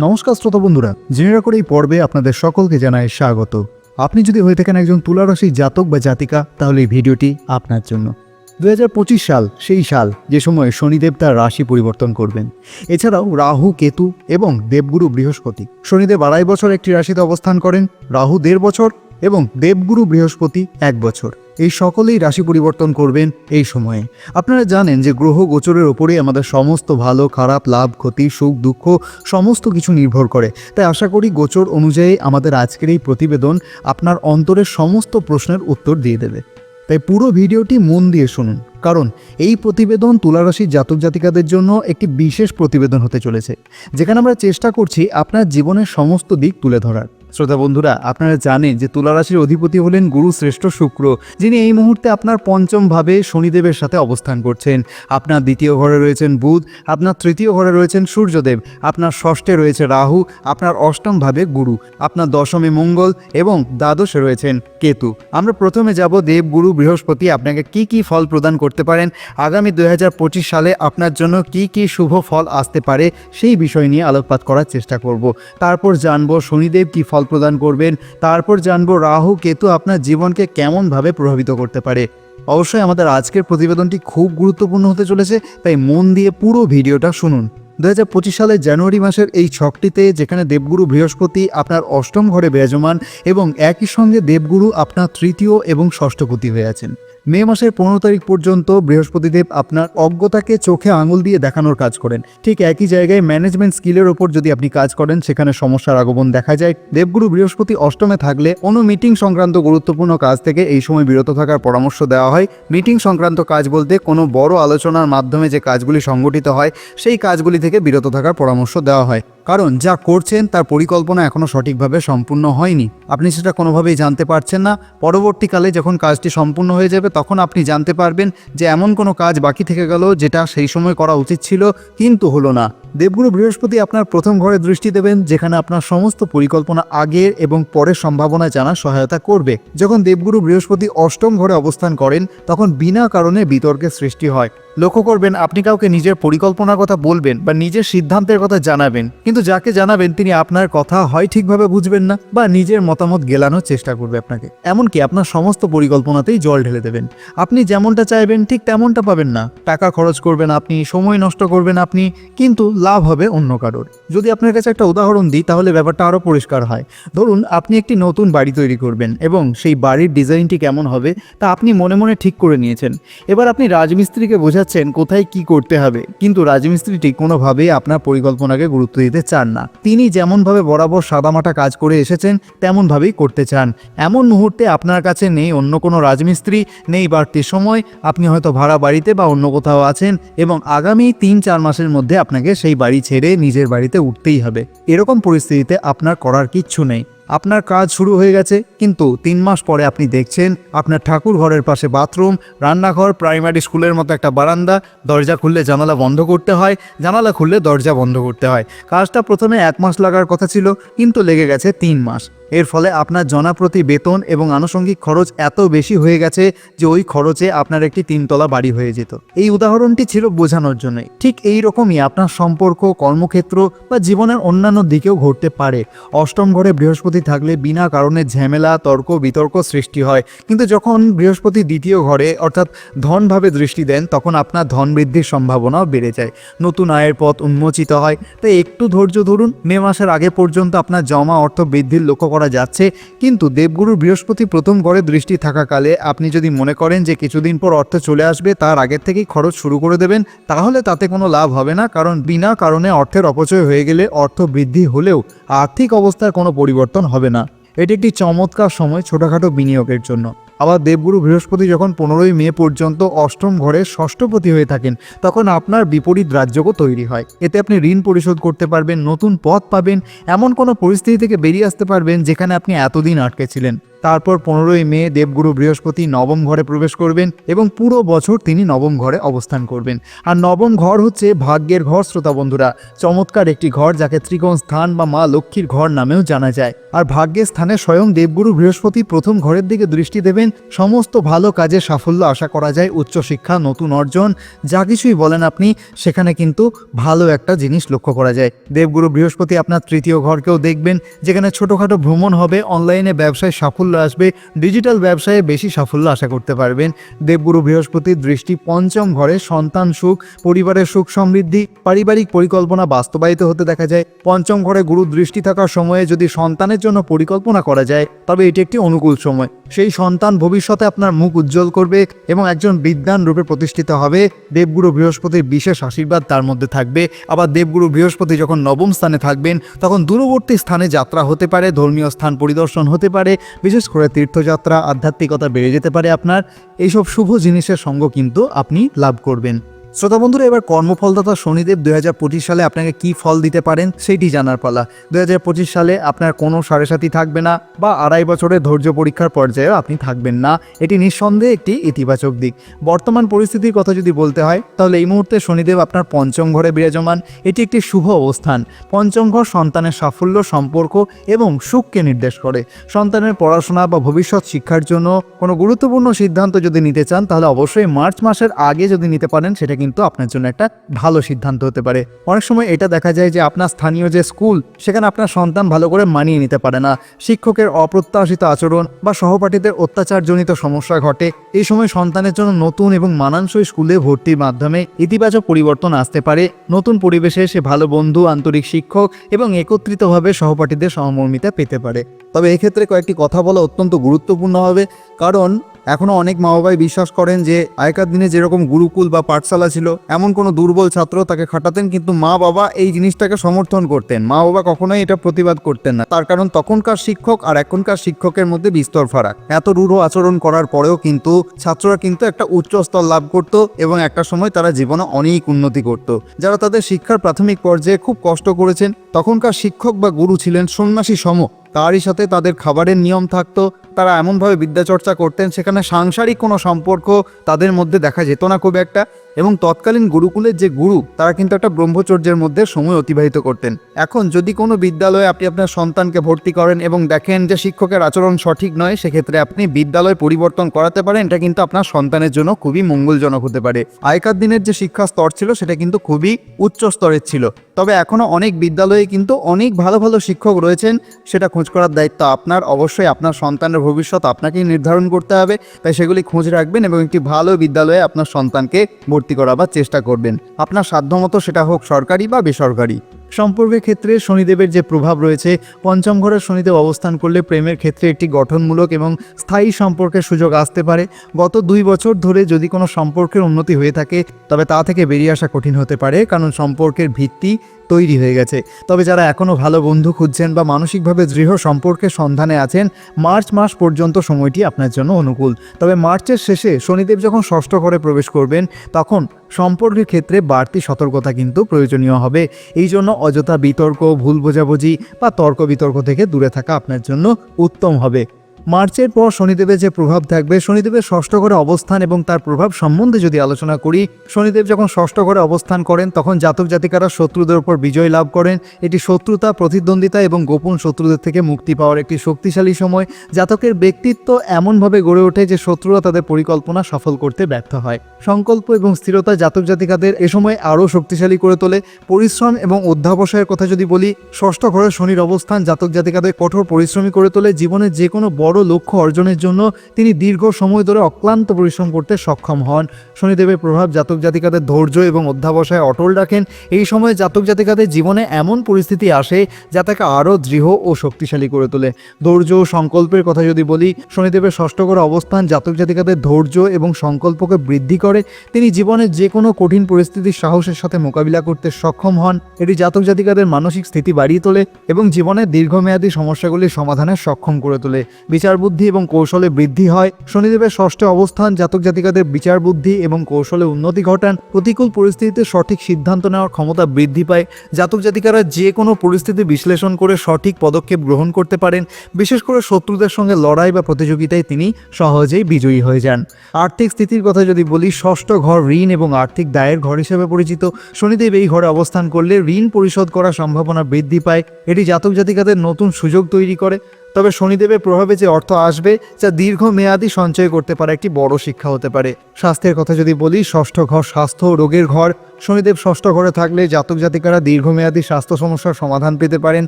নমস্কার শ্রোতা বন্ধুরা জেনে করে এই পর্বে আপনাদের সকলকে জানায় স্বাগত। আপনি যদি হয়ে থাকেন একজন তুলারাশি জাতক বা জাতিকা, তাহলে এই ভিডিওটি আপনার জন্য। দু হাজার পঁচিশ সাল, সেই সাল, যে সময় শনিদেব তার রাশি পরিবর্তন করবেন। এছাড়াও রাহু, কেতু এবং দেবগুরু বৃহস্পতি। শনিদেব আড়াই বছর একটি রাশিতে অবস্থান করেন, রাহু দেড় বছর এবং দেবগুরু বৃহস্পতি এক বছর। এই সকলেই রাশি পরিবর্তন করবেন এই সময়ে। আপনারা জানেন যে গ্রহ গোচরের ওপরেই আমাদের সমস্ত ভালো, খারাপ, লাভ, ক্ষতি, সুখ, দুঃখ সমস্ত কিছু নির্ভর করে। তাই আশা করি গোচর অনুযায়ী আমাদের আজকের এই প্রতিবেদন আপনার অন্তরের সমস্ত প্রশ্নের উত্তর দিয়ে দেবে। তাই পুরো ভিডিওটি মন দিয়ে শুনুন, কারণ এই প্রতিবেদন তুলারাশির জাতক জাতিকাদের জন্য একটি বিশেষ প্রতিবেদন হতে চলেছে, যেখানে আমরা চেষ্টা করছি আপনার জীবনের সমস্ত দিক তুলে ধরার। শ্রোতা বন্ধুরা, আপনারা জানেন যে তুলারাশির অধিপতি হলেন গুরু শ্রেষ্ঠ শুক্র, যিনি এই মুহূর্তে আপনার পঞ্চম ভাবে শনিদেবের সাথে অবস্থান করছেন। আপনার দ্বিতীয় ঘরে রয়েছেন বুধ, আপনার তৃতীয় ঘরে রয়েছেন সূর্যদেব, আপনার ষষ্ঠে রয়েছে রাহু, আপনার অষ্টম ভাবে গুরু, আপনার দশমে মঙ্গল এবং দ্বাদশে রয়েছেন কেতু। আমরা প্রথমে যাব দেব, গুরু, বৃহস্পতি, আপনাকে কি কি ফল প্রদান করতে পারেন, আগামী দুই হাজার পঁচিশ সালে আপনার জন্য কি কি শুভ ফল আসতে পারে, সেই বিষয় নিয়ে আলোকপাত করার চেষ্টা করব। তারপর জানব শনিদেব কি ফল প্রদান করবেন। তারপর জানব রাহু কেতু আপনার জীবনকে কেমনভাবে প্রভাবিত করতে পারে। অবশ্যই আমাদের আজকের প্রতিবেদনটি খুব গুরুত্বপূর্ণ হতে চলেছে, তাই মন দিয়ে পুরো ভিডিওটা শুনুন। দু হাজার পঁচিশ সালের জানুয়ারি মাসের এই ছকটিতে, যেখানে দেবগুরু বৃহস্পতি আপনার অষ্টম ঘরে বিরাজমান এবং একই সঙ্গে দেবগুরু আপনার তৃতীয় এবং ষষ্ঠপতি হয়ে আছেন। মে মাসের পনেরো তারিখ পর্যন্ত বৃহস্পতিদেব আপনার অজ্ঞতাকে চোখে আঙুল দিয়ে দেখানোর কাজ করেন। ঠিক একই জায়গায় ম্যানেজমেন্ট স্কিলের ওপর যদি আপনি কাজ করেন, সেখানে সমস্যার আগমন দেখা যায়। দেবগুরু বৃহস্পতি অষ্টমে থাকলে কোনো মিটিং সংক্রান্ত গুরুত্বপূর্ণ কাজ থেকে এই সময় বিরত থাকার পরামর্শ দেওয়া হয়। মিটিং সংক্রান্ত কাজ বলতে কোনো বড় আলোচনার মাধ্যমে যে কাজগুলি সংগঠিত হয়, সেই কাজগুলি থেকে বিরত থাকার পরামর্শ দেওয়া হয়। কারণ যা করছেন তার পরিকল্পনা এখনও সঠিকভাবে সম্পূর্ণ হয়নি। আপনি সেটা কোনোভাবেই জানতে পারছেন না। পরবর্তীকালে যখন কাজটি সম্পূর্ণ হয়ে যাবে, তখন আপনি জানতে পারবেন যে এমন কোনো কাজ বাকি থেকে গেল যেটা সেই সময় করা উচিত ছিল, কিন্তু হলো না। দেবগুরু বৃহস্পতি আপনার প্রথম ঘরে দৃষ্টি দেবেন, যেখানে আপনার সমস্ত পরিকল্পনা আগের এবং পরের সম্ভাবনা জানার সহায়তা করবে। যখন দেবগুরু বৃহস্পতি অষ্টম ঘরে অবস্থান করেন, তখন বিনা কারণে বিতর্কের সৃষ্টি হয়। লক্ষ্য করবেন, আপনি কাউকে নিজের পরিকল্পনার কথা বলবেন বা নিজের সিদ্ধান্তের কথা জানাবেন, কিন্তু যাকে জানাবেন তিনি আপনার কথা হয় ঠিকভাবে বুঝবেন না বা নিজের মতামত গেলানোর চেষ্টা করবে আপনাকে। এমনকি আপনার সমস্ত পরিকল্পনাতেই জল ঢেলে দেবেন। আপনি যেমনটা চাইবেন, ঠিক তেমনটা পাবেন না। টাকা খরচ করবেন আপনি, সময় নষ্ট করবেন আপনি, কিন্তু লাভ হবে অন্য কারোর। যদি আপনার কাছে একটা উদাহরণ দিই, তাহলে ব্যাপারটা আরও পরিষ্কার হয়। ধরুন, আপনি একটি নতুন বাড়ি তৈরি করবেন এবং সেই বাড়ির ডিজাইনটি কেমন হবে, তা আপনি মনে মনে ঠিক করে নিয়েছেন। এবার আপনি রাজমিস্ত্রিকে বোঝাচ্ছেন কোথায় কি করতে হবে, কিন্তু রাজমিস্ত্রিটি কোনোভাবেই আপনার পরিকল্পনাকে গুরুত্ব দিতে চান না। তিনি যেমনভাবে বরাবর সাদামাটা কাজ করে এসেছেন, তেমনভাবেই করতে চান। এমন মুহূর্তে আপনার কাছে নেই অন্য কোনো রাজমিস্ত্রি, নেই বাড়তি সময়, আপনি হয়তো ভাড়া বাড়িতে বা অন্য কোথাও আছেন এবং আগামী তিন চার মাসের মধ্যে আপনাকে সেই বাড়ি ছেড়ে নিজের বাড়িতে উঠতেই হবে। এরকম পরিস্থিতিতে আপনার করার কিচ্ছু নেই। আপনার কাজ শুরু হয়ে গেছে, কিন্তু তিন মাস পরে আপনি দেখছেন আপনার ঠাকুর ঘরের পাশে বাথরুম, রান্নাঘর, প্রাইমারি স্কুলের মতো একটা বারান্দা, দরজা খুললে জানালা বন্ধ করতে হয়, জানালা খুললে দরজা বন্ধ করতে হয়। কাজটা প্রথমে এক মাস লাগার কথা ছিল, কিন্তু লেগে গেছে তিন মাস। এর ফলে আপনার জনাপ্রতি বেতন এবং আনুষঙ্গিক খরচ এত বেশি হয়ে গেছে যে ওই খরচে আপনার একটি তিনতলা বাড়ি হয়ে যেত। এই উদাহরণটি ছিল বোঝানোর জন্যই। ঠিক এই রকমই আপনার সম্পর্ক, কর্মক্ষেত্র বা জীবনের অন্যান্য দিকেও ঘটতে পারে। অষ্টম ঘরে বৃহস্পতি থাকলে বিনা কারণে ঝামেলা, তর্ক, বিতর্ক সৃষ্টি হয়। কিন্তু যখন বৃহস্পতি দ্বিতীয় ঘরে, অর্থাৎ ধনভাবে দৃষ্টি দেন, তখন আপনার ধন বৃদ্ধির সম্ভাবনাও বেড়ে যায়। নতুন আয়ের পথ উন্মোচিত হয়। তাই একটু ধৈর্য ধরুন। মে মাসের আগে পর্যন্ত আপনার জমা অর্থ বৃদ্ধির লক্ষ্য করা যাচ্ছে। কিন্তু দেবগুরু বৃহস্পতি প্রথম ঘরে দৃষ্টি থাকাকালে আপনি যদি মনে করেন যে কিছুদিন পর অর্থ চলে আসবে, তার আগের থেকেই খরচ শুরু করে দেবেন, তাহলে তাতে কোনো লাভ হবে না। কারণ বিনা কারণে অর্থের অপচয় হয়ে গেলে অর্থ বৃদ্ধি হলেও আর্থিক অবস্থার কোনো পরিবর্তন হবে না। এটি একটি চমৎকার সময় ছোটোখাটো বিনিয়োগের জন্য। আবার দেবগুরু বৃহস্পতি যখন পনেরোই মে পর্যন্ত অষ্টম ঘরে ষষ্ঠপতি হয়ে থাকেন, তখন আপনার বিপরীত রাজ্যও তৈরি হয়। এতে আপনি ঋণ পরিশোধ করতে পারবেন, নতুন পথ পাবেন, এমন কোনো পরিস্থিতি থেকে বেরিয়ে আসতে পারবেন যেখানে আপনি এতদিন আটকে ছিলেন। তারপর পনেরোই মে দেবগুরু বৃহস্পতি নবম ঘরে প্রবেশ করবেন এবং পুরো বছর তিনি নবম ঘরে অবস্থান করবেন। আর নবম ঘর হচ্ছে ভাগ্যের ঘর, শ্রোতা বন্ধুরা। চমৎকার একটি ঘর যাকে ত্রিকোণ স্থান বা মা লক্ষ্মীর ঘর নামেও জানা যায়। আর ভাগ্যের স্থানে স্বয়ং দেবগুরু বৃহস্পতি প্রথম ঘরের দিকে দৃষ্টি দেবেন সমস্ত ভালো কাজে সাফল্য আশা করা যায় উচ্চশিক্ষা, নতুন অর্জন, যা কিছুই বলেন আপনি, সেখানে কিন্তু ভালো একটা জিনিস লক্ষ্য করা যায়। দেবগুরু বৃহস্পতি আপনার তৃতীয় ঘরকেও দেখবেন, যেখানে ছোটোখাটো ভ্রমণ হবে, অনলাইনে ব্যবসায় সাফল্য আসবে, ডিজিটাল ব্যবসায়ে বেশি সাফল্য আশা করতে পারবেন। দেবগুরু বৃহস্পতির দৃষ্টি পঞ্চম ঘরে, সন্তান সুখ, পরিবারের সুখ সমৃদ্ধি, পারিবারিক পরিকল্পনা বাস্তবায়িত হতে দেখা যায়। পঞ্চম ঘরে গুরু দৃষ্টি থাকার সময়ে যদি সন্তানের জন্য পরিকল্পনা করা যায়, তবে এটি একটি অনুকূল সময়। সেই সন্তান ভবিষ্যতে আপনার মুখ উজ্জ্বল করবে এবং একজন বিদ্যান রূপে প্রতিষ্ঠিত হবে। দেবগুরু বৃহস্পতির বিশেষ আশীর্বাদ তার মধ্যে থাকবে। আবার দেবগুরু বৃহস্পতি যখন নবম স্থানে থাকবেন, তখন দূরবর্তী স্থানে যাত্রা হতে পারে, ধর্মীয় স্থান পরিদর্শন হতে পারে, বিশেষ করে তীর্থযাত্রা, আধ্যাত্মিকতা বেড়ে যেতে পারে আপনার। এইসব শুভ জিনিসের সঙ্গ কিন্তু আপনি লাভ করবেন। শ্রোতা বন্ধুরা, এবার কর্মফলদাতা শনিদেব দুই হাজার পঁচিশ সালে আপনাকে কি ফল দিতে পারেন সেইটি জানার পালা। দুই হাজার পঁচিশ সালে আপনার কোনো সাড়ে সাথী থাকবে না বা আড়াই বছরের ধৈর্য পরীক্ষার পর্যায়েও আপনি থাকবেন না। এটি নিঃসন্দেহে একটি ইতিবাচক দিক। বর্তমান পরিস্থিতির কথা যদি বলতে হয়, তাহলে এই মুহূর্তে শনিদেব আপনার পঞ্চম ঘরে বিরাজমান। এটি একটি শুভ অবস্থান। পঞ্চম ঘর সন্তানের সাফল্য, সম্পর্ক এবং সুখকে নির্দেশ করে। সন্তানের পড়াশোনা বা ভবিষ্যৎ শিক্ষার জন্য কোনো গুরুত্বপূর্ণ সিদ্ধান্ত যদি নিতে চান, তাহলে অবশ্যই মার্চ মাসের আগে যদি নিতে পারেন, সেটা কিন্তু আপনার জন্য একটা ভালো সিদ্ধান্ত হতে পারে। অনেক সময় এটা দেখা যায় যে আপনার স্থানীয় যে স্কুল, সেখানে আপনার সন্তান ভালো করে মানিয়ে নিতে পারে না। শিক্ষকের অপ্রত্যাশিত আচরণ বা সহপাঠীদের অত্যাচারজনিত সমস্যা ঘটে। এই সময় সন্তানের জন্য নতুন এবং মানানসই স্কুলে ভর্তির মাধ্যমে ইতিবাচক পরিবর্তন আসতে পারে। নতুন পরিবেশে সে ভালো বন্ধু, আন্তরিক শিক্ষক এবং একত্রিতভাবে সহপাঠীদের সহমর্মিতা পেতে পারে। তবে এক্ষেত্রে কয়েকটি কথা বলা অত্যন্ত গুরুত্বপূর্ণ হবে। কারণ এখনও অনেক মা বাবাই বিশ্বাস করেন যে আগেকার দিনে যেরকম গুরুকুল বা পাঠশালা ছিল, এমন কোনো দুর্বল ছাত্র তাকে খাটাতেন, কিন্তু মা বাবা এই জিনিসটাকে সমর্থন করতেন। মা বাবা কখনোই এটা প্রতিবাদ করতেন না। তার কারণ তখনকার শিক্ষক আর এখনকার শিক্ষকের মধ্যে বিস্তর ফারাক। এত রূঢ় আচরণ করার পরেও কিন্তু ছাত্ররা কিন্তু একটা উচ্চ স্তর লাভ করত এবং একটা সময় তারা জীবনে অনেক উন্নতি করত। যারা তাদের শিক্ষার প্রাথমিক পর্যায়ে খুব কষ্ট করেছেন, তখনকার শিক্ষক বা গুরু ছিলেন সন্ন্যাসী সম তারই সাথে তাদের খাবারের নিয়ম থাকতো, তারা এমনভাবে বিদ্যাচর্চা করতেন, সেখানে সাংসারিক কোনো সম্পর্ক তাদের মধ্যে দেখা যেত না খুব একটা। এবং তৎকালীন গুরুকুলের যে গুরু, তারা কিন্তু একটা ব্রহ্মচর্যের মধ্যে সময় অতিবাহিত করতেন। এখন যদি কোনো বিদ্যালয়ে আপনি আপনার সন্তানকে ভর্তি করেন এবং দেখেন যে শিক্ষকের আচরণ সঠিক নয়, সেক্ষেত্রে আপনি বিদ্যালয় পরিবর্তন করাতে পারেন, এটা কিন্তু আপনার সন্তানের জন্য খুবই মঙ্গলজনক হতে পারে। আগেকার দিনের যে শিক্ষা স্তর ছিল, সেটা কিন্তু খুবই উচ্চ স্তরের ছিল। তবে এখনও অনেক বিদ্যালয়ে কিন্তু অনেক ভালো ভালো শিক্ষক রয়েছেন, সেটা খোঁজ করার দায়িত্ব আপনার। অবশ্যই আপনার সন্তানের ভবিষ্যৎ আপনাকেই নির্ধারণ করতে হবে। তাই সেগুলি খোঁজ রাখবেন এবং একটি ভালো বিদ্যালয়ে আপনার সন্তানকে ভর্তি করাবার চেষ্টা করবেন। আপনার সাধ্যমতো সেটা হোক সরকারি বা বেসরকারি। সম্পর্কের ক্ষেত্রে শনিদেবের যে প্রভাব রয়েছে, পঞ্চম ঘরের শনিদেব অবস্থান করলে প্রেমের ক্ষেত্রে একটি গঠনমূলক এবং স্থায়ী সম্পর্কের সুযোগ আসতে পারে। গত দুই বছর ধরে যদি কোনো সম্পর্কের উন্নতি হয়ে থাকে, তবে তা থেকে বেরিয়ে আসা কঠিন হতে পারে, কারণ সম্পর্কের ভিত্তি তৈরি হয়ে গেছে। তবে যারা এখনও ভালো বন্ধু খুঁজছেন বা মানসিকভাবে দৃঢ় সম্পর্কের সন্ধানে আছেন, মার্চ মাস পর্যন্ত সময়টি আপনার জন্য অনুকূল। তবে মার্চের শেষে শনিদেব যখন ষষ্ঠ ঘরে প্রবেশ করবেন, তখন সম্পর্কের ক্ষেত্রে বাড়তি সতর্কতা কিন্তু প্রয়োজনীয় হবে। এই জন্য অযথা বিতর্ক, ভুল বোঝাবুঝি বা তর্ক বিতর্ক থেকে দূরে থাকা আপনার জন্য উত্তম হবে। মার্চের পর শনিদেবের যে প্রভাব থাকবে, শনিদেবের ষষ্ঠ ঘরে অবস্থান এবং তার প্রভাব সম্বন্ধে যদি আলোচনা করি, শনিদেব যখন ষষ্ঠ ঘরে অবস্থান করেন, তখন জাতক জাতিকারা শত্রুদের উপর বিজয় লাভ করেন। এটি শত্রুতা, প্রতিদ্বন্দ্বিতা এবং গোপন শত্রুদের থেকে মুক্তি পাওয়ার একটি শক্তিশালী সময়। জাতকের ব্যক্তিত্ব এমনভাবে গড়ে ওঠে যে শত্রুরা তাদের পরিকল্পনা সফল করতে ব্যর্থ হয়। সংকল্প এবং স্থিরতা জাতক জাতিকাদের এ সময় আরও শক্তিশালী করে তোলে। পরিশ্রম এবং অধ্যাবসায়ের কথা যদি বলি, ষষ্ঠ ঘরে শনির অবস্থান জাতক জাতিকাদের কঠোর পরিশ্রমী করে তোলে। জীবনের যে কোনো বড় লক্ষ্য অর্জনের জন্য তিনি দীর্ঘ সময় ধরে অক্লান্ত পরিশ্রম করতে সক্ষম হন। শনিদেবের প্রভাব জাতক জাতিকাদের ধৈর্য এবং অধ্যাবসায় অটল রাখেন। এই সময় জাতক জাতিকাদের জীবনে এমন পরিস্থিতি আসে যা তাকে আরও দৃঢ় ও শক্তিশালী করে তোলে। ধৈর্য ও সংকল্পের কথা যদি বলি, শনিদেবের ষষ্ঠ ঘরে অবস্থান জাতক জাতিকাদের ধৈর্য এবং সংকল্পকে বৃদ্ধি করে। তিনি জীবনের যে কোনো কঠিন পরিস্থিতির সাহসের সাথে মোকাবিলা করতে সক্ষম হন। এটি জাতক জাতিকাদের মানসিক স্থিতি বাড়িয়ে তোলে এবং জীবনের দীর্ঘমেয়াদী সমস্যাগুলির সমাধানে সক্ষম করে তোলে। বিচার বুদ্ধি এবং কৌশলে বৃদ্ধি হয়। শনিদেবের ষষ্ঠ অবস্থান জাতক জাতিকাদের বিচার বুদ্ধি এবং কৌশলে উন্নতি ঘটান। প্রতিকূল পরিস্থিতিতে সঠিক সিদ্ধান্ত নেওয়ার ক্ষমতা বৃদ্ধি পায়। জাতক জাতিকারা যে কোনো পরিস্থিতি বিশ্লেষণ করে সঠিক পদক্ষেপ গ্রহণ করতে পারেন। বিশেষ করে শত্রুদের সঙ্গে লড়াই বা প্রতিযোগিতায় তিনি সহজেই বিজয়ী হয়ে যান। আর্থিক স্থিতির কথা যদি বলি, ষষ্ঠ ঘর ঋণ এবং আর্থিক দায়ের ঘর হিসেবে পরিচিত। শনিদেব এই ঘরে অবস্থান করলে ঋণ পরিশোধ করার সম্ভাবনা বৃদ্ধি পায়। এটি জাতক জাতিকাদের নতুন সুযোগ তৈরি করে। তবে শনিদেবের প্রভাবে যে অর্থ আসবে, যা দীর্ঘমেয়াদী সঞ্চয় করতে পারে একটি বড় শিক্ষা হতে পারে। স্বাস্থ্যের কথা যদি বলি, ষষ্ঠ ঘর স্বাস্থ্য রোগের ঘর। শনিদেব ষষ্ঠ ঘরে থাকলে জাতক জাতিকারা দীর্ঘমেয়াদী স্বাস্থ্য সমস্যার সমাধান পেতে পারেন।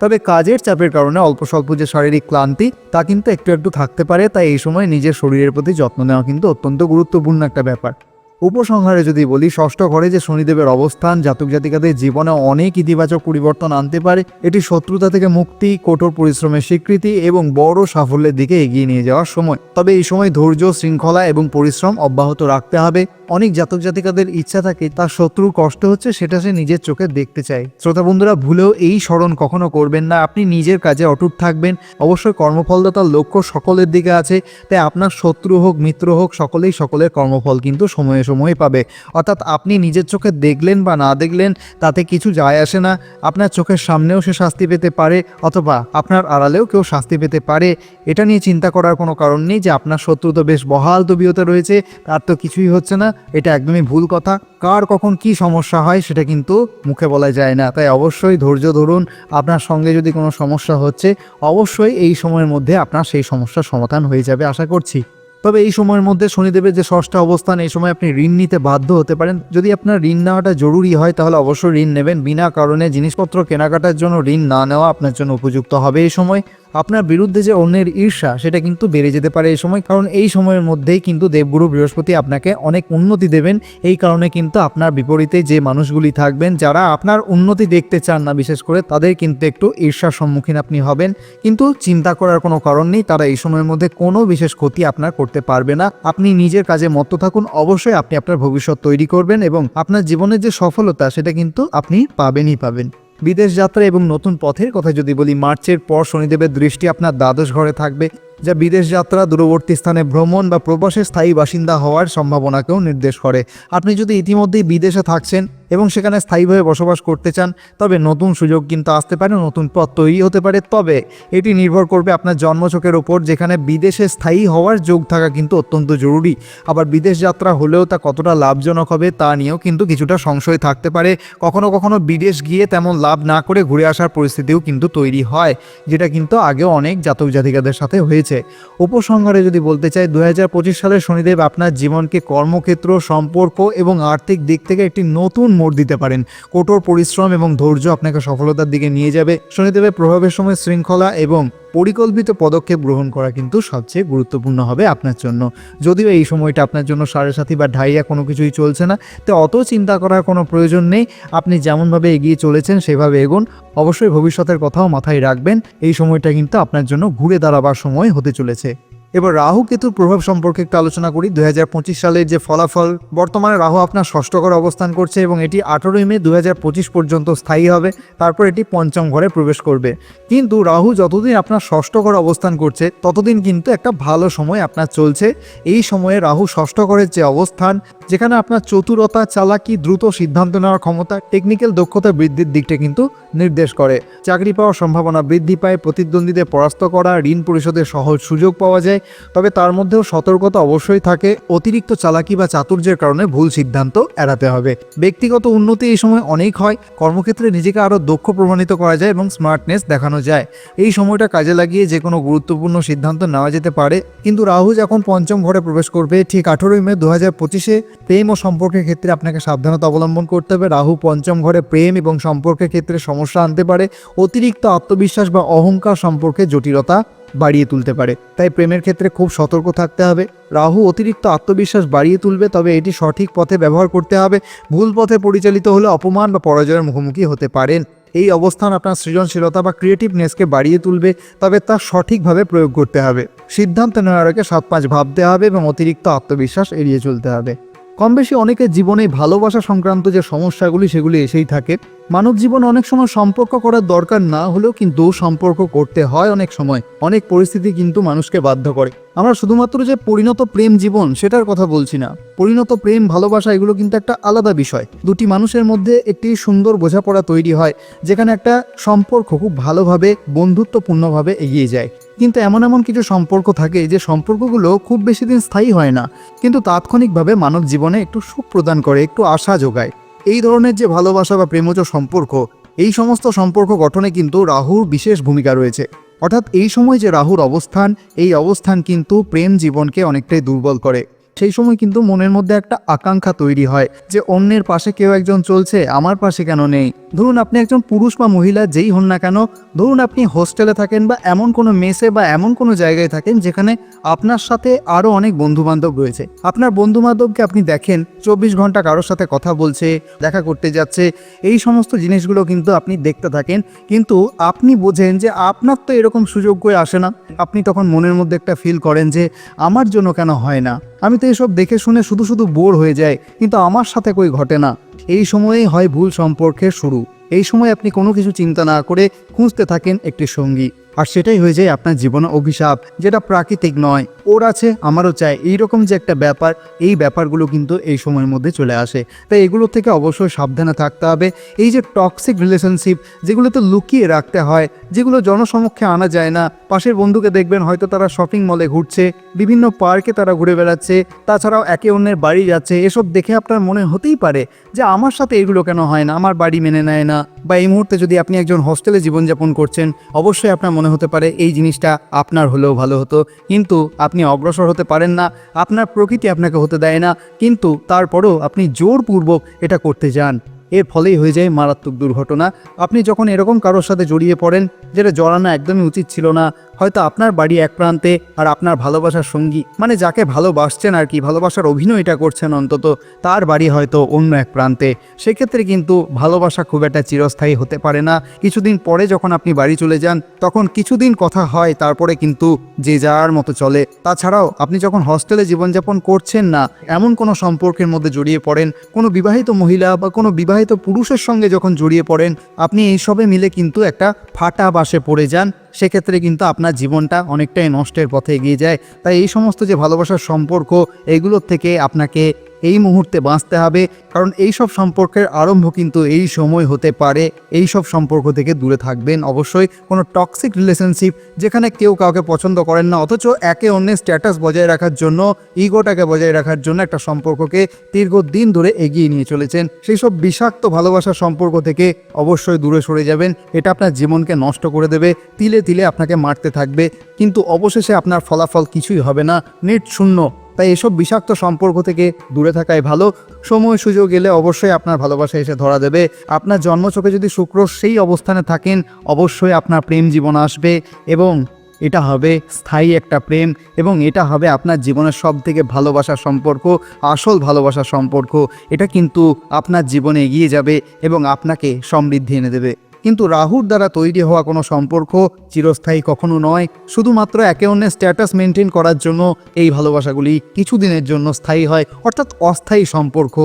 তবে কাজের চাপের কারণে অল্প স্বল্প যে শারীরিক ক্লান্তি, তা কিন্তু একটু একটু থাকতে পারে। তাই এই সময় নিজের শরীরের প্রতি যত্ন নেওয়া কিন্তু অত্যন্ত গুরুত্বপূর্ণ একটা ব্যাপার। উপসংহারে যদি বলি, ষষ্ঠ ঘরে যে শনিদেবের অবস্থান, জাতক জাতিকাদের জীবনে অনেক ইতিবাচক পরিবর্তন আনতে পারে, এটি শত্রুতা থেকে মুক্তি, কঠোর পরিশ্রমের স্বীকৃতি এবং বড় সাফল্যের দিকে এগিয়ে নিয়ে যাওয়ার সময়। তবে এই সময় ধৈর্য, শৃঙ্খলা এবং পরিশ্রম অব্যাহত রাখতে হবে। অনেক জাতক জাতিকাদের ইচ্ছা থাকে, তার শত্রুর কষ্ট হচ্ছে সেটা সে নিজের চোখে দেখতে চায়। শ্রোতা বন্ধুরা, ভুলেও এই স্মরণ কখনো করবেন না। আপনি নিজের কাজে অটুট থাকবেন। অবশ্যই কর্মফলদাতার লক্ষ্য সকলের দিকে আছে, তাই আপনার শত্রু হোক, মিত্র হোক, সকলেই সকলের কর্মফল কিন্তু সময়ে সময়ে পাবে। অর্থাৎ আপনি নিজের চোখে দেখলেন বা না দেখলেন, তাতে কিছু যায় আসে না। আপনার চোখের সামনেও সে শাস্তি পেতে পারে, অথবা আপনার আড়ালেও কেউ শাস্তি পেতে পারে। এটা নিয়ে চিন্তা করার কোনো কারণ নেই যে আপনার শত্রু তো বেশ বহাল তবিয়তে রয়েছে, তার তো কিছুই হচ্ছে না। এটা একদমই ভুল কথা। কার কখন কি সমস্যা হয় সেটা কিন্তু মুখে বলা যায় না। তাই অবশ্যই ধৈর্য ধরুন। আপনার সঙ্গে যদি কোনো সমস্যা হচ্ছে, অবশ্যই এই সময়ের মধ্যে আপনার সেই সমস্যার সমাধান হয়ে যাবে আশা করছি। তবে এই সময়ের মধ্যে শনিদেবের যে ষষ্ঠ অবস্থান, এই সময় আপনি ঋণ নিতে বাধ্য হতে পারেন। যদি আপনার ঋণ নেওয়াটা জরুরি হয়, তাহলে অবশ্যই ঋণ নেবেন। বিনা কারণে জিনিসপত্র কেনাকাটার জন্য ঋণ না নেওয়া আপনার জন্য উপযুক্ত হবে এই সময়। আপনার বিরুদ্ধে যে অন্যের ঈর্ষা, সেটা কিন্তু বেড়ে যেতে পারে এই সময়। কারণ এই সময়ের মধ্যেই কিন্তু দেবগুরু বৃহস্পতি আপনাকে অনেক উন্নতি দেবেন। এই কারণে কিন্তু আপনার বিপরীতে যে মানুষগুলি থাকবেন, যারা আপনার উন্নতি দেখতে চান না, বিশেষ করে তাদের কিন্তু একটু ঈর্ষার সম্মুখীন আপনি হবেন। কিন্তু চিন্তা করার কোনো কারণ নেই, তারা এই সময়ের মধ্যে কোনো বিশেষ ক্ষতি আপনার করতে পারবে না। আপনি নিজের কাজে মত্ত থাকুন, অবশ্যই আপনি আপনার ভবিষ্যৎ তৈরি করবেন এবং আপনার জীবনের যে সফলতা, সেটা কিন্তু আপনি পাবেনই পাবেন। বিদেশ যাত্রা এবং নতুন পথের কথা যদি বলি, মার্চের পর শনিদেবের দৃষ্টি আপনার দ্বাদশ ঘরে থাকবে। যা বিদেশ যাত্রা, দূরবর্তী স্থানে ভ্রমণ বা প্রবাসে স্থায়ী বাসিন্দা হওয়ার সম্ভাবনাকেও নির্দেশ করে। আপনি যদি ইতিমধ্যেই বিদেশে থাকছেন এবং সেখানে স্থায়ীভাবে বসবাস করতে চান, তবে নতুন সুযোগ কিন্তু আসতে পারে, নতুন পথ তৈরি হতে পারে। তবে এটি নির্ভর করবে আপনার জন্মছকের ওপর, যেখানে বিদেশে স্থায়ী হওয়ার যোগ থাকা কিন্তু অত্যন্ত জরুরি। আবার বিদেশ যাত্রা হলেও তা কতটা লাভজনক হবে, তা নিয়েও কিন্তু কিছুটা সংশয় থাকতে পারে। কখনো কখনো বিদেশ গিয়ে তেমন লাভ না করে ঘুরে আসার পরিস্থিতিও কিন্তু তৈরি হয়, যেটা কিন্তু আগেও অনেক জাতক জাতিকাদের সাথে হয়েছে। উপসংহারে যদি বলতে চাই, দুই হাজার পঁচিশ সালে শনিদেব আপনার জীবনকে কর্মক্ষেত্র, সম্পর্ক এবং আর্থিক দিক থেকে একটি নতুন মোড় দিতে পারেন। কঠোর পরিশ্রম এবং ধৈর্য আপনাকে সফলতার দিকে নিয়ে যাবে। শনিদেবের প্রভাবের সময় শৃঙ্খলা এবং পরিকল্পিত পদক্ষেপ গ্রহণ করা কিন্তু সবচেয়ে গুরুত্বপূর্ণ হবে আপনার জন্য। যদিও এই সময়টা আপনার জন্য সাড়ে সাথী বা ঢাইয়া কোনো কিছুই চলছে না, তো অত চিন্তা করার কোনো প্রয়োজন নেই। আপনি যেমনভাবে এগিয়ে চলেছেন, সেভাবে এগোন। অবশ্যই ভবিষ্যতের কথাও মাথায় রাখবেন। এই সময়টা কিন্তু আপনার জন্য ঘুরে দাঁড়াবার সময় হতে চলেছে। এবার রাহু কেতুর প্রভাব সম্পর্কে একটু আলোচনা করি। দু হাজার পঁচিশ সালের যে ফলাফল, বর্তমানে রাহু আপনার ষষ্ঠ ঘরে অবস্থান করছে এবং এটি আঠেরোই মে দু হাজার পঁচিশ পর্যন্ত স্থায়ী হবে। তারপর এটি পঞ্চম ঘরে প্রবেশ করবে। কিন্তু রাহু যতদিন আপনার ষষ্ঠ ঘরে অবস্থান করছে, ততদিন কিন্তু একটা ভালো সময় আপনার চলছে। এই সময়ে রাহু ষষ্ঠ ঘরের যে অবস্থান, যেখানে আপনার চতুরতা, চালাকি দ্রুত সিদ্ধান্ত নেওয়ার ক্ষমতা টেকনিক্যাল দক্ষতা বৃদ্ধির দিকটা কিন্তু নির্দেশ করে। চাকরি পাওয়ার সম্ভাবনা বৃদ্ধি পায়, প্রতিদ্বন্দ্বীদের পরাস্ত করা, ঋণ পরিশোধের সহজ সুযোগ পাওয়া যায় তবে তার মধ্যেও সতর্কতা অবশ্যই থাকে। অতিরিক্ত চালাকি বা চাতুর্যের কারণে ভুল সিদ্ধান্ত এড়াতে হবে। ব্যক্তিগত উন্নতি এই সময় অনেক হয়। কর্মক্ষেত্রে নিজেকে আরও দক্ষ প্রমাণিত করা যায় এবং স্মার্টনেস দেখানো যায়। এই সময়টা কাজে লাগিয়ে যে কোনো গুরুত্বপূর্ণ সিদ্ধান্ত নেওয়া যেতে পারে। কিন্তু রাহু যখন পঞ্চম ঘরে প্রবেশ করবে, ঠিক আঠেরোই মে দু হাজার পঁচিশে প্রেম ও সম্পর্কের ক্ষেত্রে আপনাকে সাবধানতা অবলম্বন করতে হবে। রাহু পঞ্চম ঘরে প্রেম এবং সম্পর্কের ক্ষেত্রে সমস্যা আনতে পারে। অতিরিক্ত আত্মবিশ্বাস বা অহংকার সম্পর্কে জটিলতা বাড়িয়ে তুলতে পারে। তাই প্রেমের ক্ষেত্রে খুব সতর্ক থাকতে হবে। রাহু অতিরিক্ত আত্মবিশ্বাস বাড়িয়ে তুলবে, তবে এটি সঠিক পথে ব্যবহার করতে হবে। ভুল পথে পরিচালিত হলে অপমান বা পরাজয়ের মুখোমুখি হতে পারেন। এই অবস্থান আপনার সৃজনশীলতা বা ক্রিয়েটিভনেসকে বাড়িয়ে তুলবে, তবে তা সঠিকভাবে প্রয়োগ করতে হবে। সিদ্ধান্ত নেওয়ার আগে সাত পাঁচ ভাবতে হবে এবং অতিরিক্ত আত্মবিশ্বাস এড়িয়ে চলতে হবে। কম বেশি অনেকের জীবনে ভালোবাসা সংক্রান্ত যে সমস্যাগুলি, সেগুলি এসেই থাকে। মানব জীবনে অনেক সময় সম্পর্ক করার দরকার না হলেও কিন্তু সম্পর্ক করতে হয় অনেক সময়। অনেক পরিস্থিতি কিন্তু মানুষকে বাধ্য করে। আমরা শুধুমাত্র যে পরিণত প্রেম জীবন সেটার কথা বলছি না। পরিণত প্রেম, ভালোবাসা এগুলো কিন্তু একটা আলাদা বিষয়। দুটি মানুষের মধ্যে একটি সুন্দর বোঝাপড়া তৈরি হয়, যেখানে একটা সম্পর্ক খুব ভালোভাবে, বন্ধুত্বপূর্ণভাবে এগিয়ে যায়। কিন্তু এমন এমন কিছু সম্পর্ক থাকে যে সম্পর্কগুলো খুব বেশি দিন স্থায়ী হয় না, কিন্তু তাৎক্ষণিকভাবে মানব জীবনে একটু সুখ প্রদান করে, একটু আশা যোগায়। এই ধরনের যে ভালোবাসা বা প্রেমজ সম্পর্ক, এই সমস্ত সম্পর্ক গঠনে কিন্তু রাহুর বিশেষ ভূমিকা রয়েছে। অর্থাৎ এই সময় যে রাহুর অবস্থান, এই অবস্থান কিন্তু প্রেম জীবনকে অনেকটাই দুর্বল করে। সেই সময় কিন্তু মনের মধ্যে একটা আকাঙ্ক্ষা তৈরি হয় যে অন্যের পাশে কেউ একজন চলছে, আমার পাশে কেন নেই? ধরুন আপনি একজন পুরুষ বা মহিলা যেই হন না কেন, ধরুন আপনি হোস্টেলে থাকেন বা এমন কোনো মেসে বা এমন কোনো জায়গায় থাকেন যেখানে আপনার সাথে আরও অনেক বন্ধু বান্ধব রয়েছে। আপনার বন্ধু বান্ধবকে আপনি দেখেন, চব্বিশ ঘণ্টা কারোর সাথে কথা বলছে, দেখা করতে যাচ্ছে, এই সমস্ত জিনিসগুলো কিন্তু আপনি দেখতে থাকেন। কিন্তু আপনি বোঝেন যে আপনার তো এরকম সুযোগ করে আসে না। আপনি তখন মনের মধ্যে একটা ফিল করেন যে আমার জন্য কেন হয় না। আমি তো এসব দেখে শুনে শুধু শুধু বোর হয়ে যায় কিন্তু আমার সাথে কই ঘটে না? এই সময়েই হয় ভুল সম্পর্কের শুরু। এই সময় আপনি কোনো কিছু চিন্তা না করে খুঁজতে থাকেন একটি সঙ্গী। আর সেটাই হয়ে যায় আপনার জীবনে অভিশাপ, যেটা প্রাকৃতিক নয়। ওর আছে, আমারও চাই। এইরকম যে একটা ব্যাপার, এই ব্যাপারগুলো কিন্তু এই সময়ের মধ্যে চলে আসে। তাই এগুলো থেকে অবশ্যই সাবধানে থাকতে হবে। এই যে টক্সিক রিলেশনশিপ যেগুলোতে লুকিয়ে রাখতে হয়, যেগুলো জনসমক্ষে আনা যায় না। পাশের বন্ধুকে দেখবেন, হয়তো তারা শপিং মলে ঘুরছে, বিভিন্ন পার্কে তারা ঘুরে বেড়াচ্ছে, তাছাড়াও একে অন্যের বাড়ি যাচ্ছে। এসব দেখে আপনার মনে হতেই পারে যে, আমার সাথে এগুলো কেন হয় না? আমার বাড়ি মেনে নেয় না। বা এই মুহূর্তে যদি আপনি একজন হোস্টেলে জীবনযাপন করছেন, অবশ্যই আপনার মনে হতে পারে এই জিনিসটা আপনার হলেও ভালো হতো। কিন্তু আপনি অগ্রসর হতে পারেন না, আপনার প্রকৃতি আপনাকে হতে দেয় না, কিন্তু তারপরেও আপনি জোরপূর্বক এটা করতে যান। এর ফলেই হয়ে যায় মারাত্মক দুর্ঘটনা। আপনি যখন এরকম কারোর সাথে জড়িয়ে পড়েন, যেটা জড়ানো একদমই উচিত ছিল না হয়তো আপনার বাড়ি এক প্রান্তে আর আপনার ভালোবাসার সঙ্গী মানে যাকে ভালোবাসছেন আর কি, ভালোবাসার অভিনয়টা করছেন অন্তত, তার বাড়ি হয়তো অন্য এক প্রান্তে। সেক্ষেত্রে কিন্তু ভালোবাসা খুব একটা চিরস্থায়ী হতে পারে না। কিছুদিন পরে যখন আপনি বাড়ি চলে যান, তখন কিছুদিন কথা হয়, তারপরে কিন্তু যে যার মতো চলে। তাছাড়াও আপনি যখন হস্টেলে জীবনযাপন করছেন না, এমন কোনো সম্পর্কের মধ্যে জড়িয়ে পড়েন, কোনো বিবাহিত মহিলা বা কোনো বিবাহিত পুরুষের সঙ্গে যখন জড়িয়ে পড়েন, আপনি এইসবে মিলে কিন্তু একটা ফাটা বাসে পড়ে যান। সেক্ষেত্রে কিন্তু আপনার জীবনটা অনেকটাই নষ্টের পথে এগিয়ে যায়। তাই এই সমস্ত যে ভালোবাসার সম্পর্ক, এগুলোর থেকে আপনাকে এই মুহূর্তে বাঁচতে হবে, কারণ এই সব সম্পর্কের আরম্ভ কিন্তু এই সময় হতে পারে। এই সব সম্পর্ক থেকে দূরে থাকবেন। অবশ্যই কোনো টক্সিক রিলেশনশিপ যেখানে কেউ কাউকে পছন্দ করেন না, অথচ একে অন্যের স্ট্যাটাস বজায় রাখার জন্য ইগোটাকে বজায় রাখার জন্য একটা সম্পর্ককে দীর্ঘদিন ধরে এগিয়ে নিয়ে চলেছেন। সেই সব বিষাক্ত ভালোবাসার সম্পর্ক থেকে অবশ্যই দূরে সরে যাবেন। এটা আপনার জীবনকে নষ্ট করে দেবে, তিলে তিলে আপনাকে মারতে থাকবে। কিন্তু অবশেষে আপনার ফলাফল কিছুই হবে না। নেট শূন্য। তাই এসব বিষাক্ত সম্পর্ক থেকে দূরে থাকাই ভালো। সময় সুযোগ এলে অবশ্যই আপনার ভালোবাসা এসে ধরা দেবে। আপনার জন্মচোখে যদি শুক্র সেই অবস্থানে থাকেন, অবশ্যই আপনার প্রেম জীবন আসবে এবং এটা হবে স্থায়ী একটা প্রেম এবং এটা হবে আপনার জীবনের সব থেকে ভালোবাসার সম্পর্ক, আসল ভালোবাসার সম্পর্ক। এটা কিন্তু আপনার জীবনে এগিয়ে যাবে এবং আপনাকে সমৃদ্ধি এনে দেবে। কিন্তু রাহুর দ্বারা তৈরি হওয়া কোনো সম্পর্ক চিরস্থায়ী কখনো নয়। শুধুমাত্র একে অন্যের স্ট্যাটাস মেনটেন করার জন্য এই ভালোবাসাগুলি কিছুদিনের জন্য স্থায়ী হয়, অর্থাৎ অস্থায়ী সম্পর্ক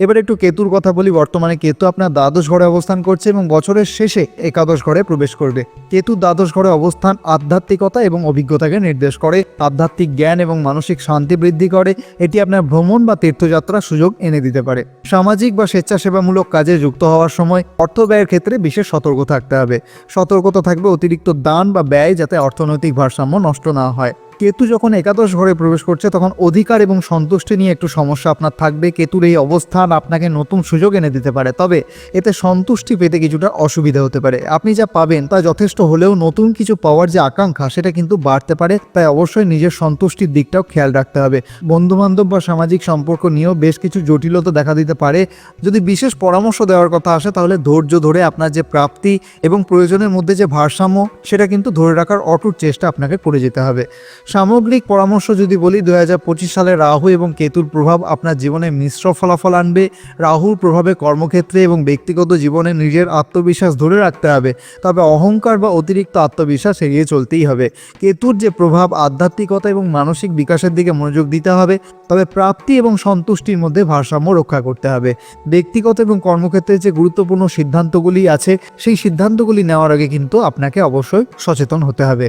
এবার একটু কেতুর কথা বলি, বর্তমানে কেতু আপনার দ্বাদশ ঘরে অবস্থান করছে এবং বছরের শেষে একাদশ ঘরে প্রবেশ করবে। কেতু দ্বাদশ ঘরে অবস্থান আধ্যাত্মিকতা এবং অভিজ্ঞতাকে নির্দেশ করে। আধ্যাত্মিক জ্ঞান এবং মানসিক শান্তি বৃদ্ধি করে। এটি আপনার ভ্রমণ বা তীর্থযাত্রার সুযোগ এনে দিতে পারে। সামাজিক বা স্বেচ্ছাসেবামূলক কাজে যুক্ত হওয়ার সময় অর্থ ব্যয়ের ক্ষেত্রে বিশেষ সতর্ক থাকতে হবে। সতর্কতা থাকবে অতিরিক্ত দান বা ব্যয় যাতে অর্থনৈতিক ভারসাম্য নষ্ট না হয়। কেতু যখন একাদশ ঘরে প্রবেশ করছে, তখন অধিকার এবং সন্তুষ্টি নিয়ে একটু সমস্যা আপনার থাকবে। কেতুর এই অবস্থান আপনাকে নতুন সুযোগ এনে দিতে পারে। তবে এতে সন্তুষ্টি পেতে কিছুটা অসুবিধা হতে পারে। আপনি যা পাবেন তা যথেষ্ট হলেও নতুন কিছু পাওয়ার যে আকাঙ্ক্ষা, সেটা কিন্তু বাড়তে পারে। তাই অবশ্যই নিজের সন্তুষ্টির দিকটাও খেয়াল রাখতে হবে। বন্ধুবান্ধব বা সামাজিক সম্পর্ক নিয়েও বেশ কিছু জটিলতা দেখা দিতে পারে। যদি বিশেষ পরামর্শ দেওয়ার কথা আসে, তাহলে ধৈর্য ধরে আপনার যে প্রাপ্তি এবং প্রয়োজনের মধ্যে যে ভারসাম্য, সেটা কিন্তু ধরে রাখার অটুট চেষ্টা আপনাকে করে যেতে হবে। সামগ্রিক পরামর্শ যদি বলি দু হাজার পঁচিশ সালে রাহু এবং কেতুর প্রভাব আপনার জীবনে মিশ্র ফলাফল আনবে। রাহুর প্রভাবে কর্মক্ষেত্রে এবং ব্যক্তিগত জীবনে নিজের আত্মবিশ্বাস ধরে রাখতে হবে। তবে অহংকার বা অতিরিক্ত আত্মবিশ্বাস এড়িয়ে চলতেই হবে। কেতুর যে প্রভাব, আধ্যাত্মিকতা এবং মানসিক বিকাশের দিকে মনোযোগ দিতে হবে। তবে প্রাপ্তি এবং সন্তুষ্টির মধ্যে ভারসাম্য রক্ষা করতে হবে। ব্যক্তিগত এবং কর্মক্ষেত্রে যে গুরুত্বপূর্ণ সিদ্ধান্তগুলি আছে, সেই সিদ্ধান্তগুলি নেওয়ার আগে কিন্তু আপনাকে অবশ্যই সচেতন হতে হবে।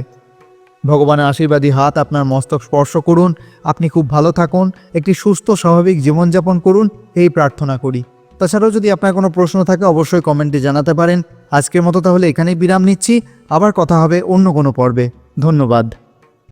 ভগবানের আশীর্বাদী হাত আপনার মস্তক স্পর্শ করুন। আপনি খুব ভালো থাকুন। একটি সুস্থ, স্বাভাবিক জীবনযাপন করুন। এই প্রার্থনা করি। তাছাড়াও যদি আপনার কোনো প্রশ্ন থাকে, অবশ্যই কমেন্টে জানাতে পারেন। আজকের মতো তাহলে এখানেই বিরাম নিচ্ছি। আবার কথা হবে অন্য কোনো পর্বে। ধন্যবাদ।